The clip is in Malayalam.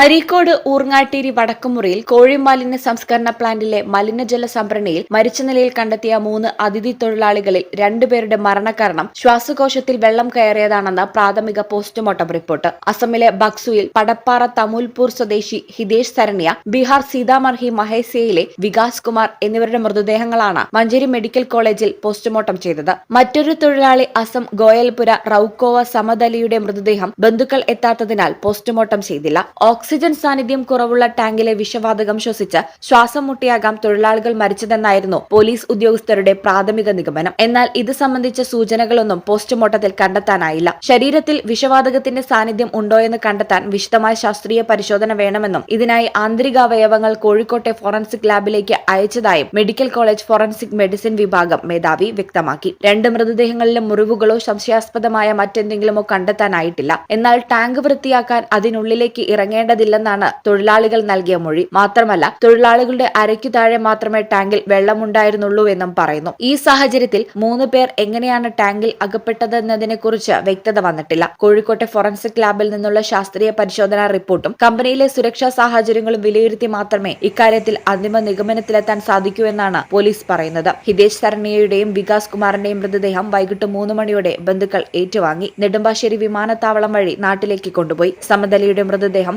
അരീക്കോട് ഊർങ്ങാട്ടേരി വടക്കുമുറിയിൽ കോഴിമാലിന്യ സംസ്കരണ പ്ലാന്റിലെ മലിനജല സംഭരണിയിൽ മരിച്ച നിലയിൽ കണ്ടെത്തിയ മൂന്ന് അതിഥി തൊഴിലാളികളിൽ രണ്ടുപേരുടെ മരണകാരണം ശ്വാസകോശത്തിൽ വെള്ളം കയറിയതാണെന്ന് പ്രാഥമിക പോസ്റ്റ്മോർട്ടം റിപ്പോർട്ട്. അസമിലെ ബക്സുയിൽ പടപ്പാറ തമൂൽപൂർ സ്വദേശി ഹിതേഷ് സരണ്യ ബീഹാർ സീതാമർഹി മഹേസയിലെ വികാസ് കുമാർ എന്നിവരുടെ മൃതദേഹങ്ങളാണ് മഞ്ചേരി മെഡിക്കൽ കോളേജിൽ പോസ്റ്റ്മോർട്ടം ചെയ്തത്. മറ്റൊരു തൊഴിലാളി അസം ഗോയൽപുര റൌക്കോവ സമദലിയുടെ മൃതദേഹം ബന്ധുക്കൾ എത്താത്തതിനാൽ പോസ്റ്റ്മോർട്ടം ചെയ്തില്ല. സാന്നിധ്യം കുറവുള്ള ടാങ്കിലെ വിഷവാതകം ശ്വസിച്ച് ശ്വാസം മുട്ടിയാകാം തൊഴിലാളികൾ മരിച്ചതെന്നായിരുന്നു പോലീസ് ഉദ്യോഗസ്ഥരുടെ പ്രാഥമിക നിഗമനം. എന്നാൽ ഇത് സംബന്ധിച്ച സൂചനകളൊന്നും പോസ്റ്റ്മോർട്ടത്തിൽ കണ്ടെത്താനായില്ല. ശരീരത്തിൽ വിഷവാതകത്തിന്റെ സാന്നിധ്യം ഉണ്ടോയെന്ന് കണ്ടെത്താൻ വിശദമായ ശാസ്ത്രീയ പരിശോധന വേണമെന്നും ഇതിനായി ആന്തരികാവയവങ്ങൾ കോഴിക്കോട്ടെ ഫോറൻസിക് ലാബിലേക്ക് അയച്ചതായും മെഡിക്കൽ കോളേജ് ഫോറൻസിക് മെഡിസിൻ വിഭാഗം മേധാവി വ്യക്തമാക്കി. രണ്ട് മൃതദേഹങ്ങളിലെ മുറിവുകളോ സംശയാസ്പദമായ മറ്റെന്തെങ്കിലുമോ കണ്ടെത്താനായിട്ടില്ല. എന്നാൽ ടാങ്ക് വൃത്തിയാക്കാൻ അതിനുള്ളിലേക്ക് ഇറങ്ങേണ്ടതില്ലെന്നാണ് തൊഴിലാളികൾ നൽകിയ മൊഴി. മാത്രമല്ല തൊഴിലാളികളുടെ അരയ്ക്കു താഴെ മാത്രമേ ടാങ്കിൽ വെള്ളമുണ്ടായിരുന്നുള്ളൂ എന്നും പറയുന്നു. ഈ സാഹചര്യത്തിൽ മൂന്ന് പേർ എങ്ങനെയാണ് ടാങ്കിൽ അകപ്പെട്ടതെന്നതിനെക്കുറിച്ച് വ്യക്തത വന്നിട്ടില്ല. കോഴിക്കോട്ടെ ഫോറൻസിക് ലാബിൽ നിന്നുള്ള ശാസ്ത്രീയ പരിശോധനാ റിപ്പോർട്ടും കമ്പനിയിലെ സുരക്ഷാ സാഹചര്യങ്ങളും വിലയിരുത്തി മാത്രമേ ഇക്കാര്യത്തിൽ അന്തിമ നിഗമനത്തിലെത്താൻ സാധിക്കൂ എന്നാണ് പോലീസ് പറയുന്നത്. ഹിതേഷ് സരണിയയുടെയും വികാസ് കുമാറിന്റെയും മൃതദേഹം വൈകിട്ട് മൂന്ന് മണിയോടെ ബന്ധുക്കൾ ഏറ്റുവാങ്ങി. നെടുമ്പാശ്ശേരി വിമാനത്താവളം വഴി നാട്ടിലേക്ക് കൊണ്ടുപോയി. സമതലയുടെ മൃതദേഹം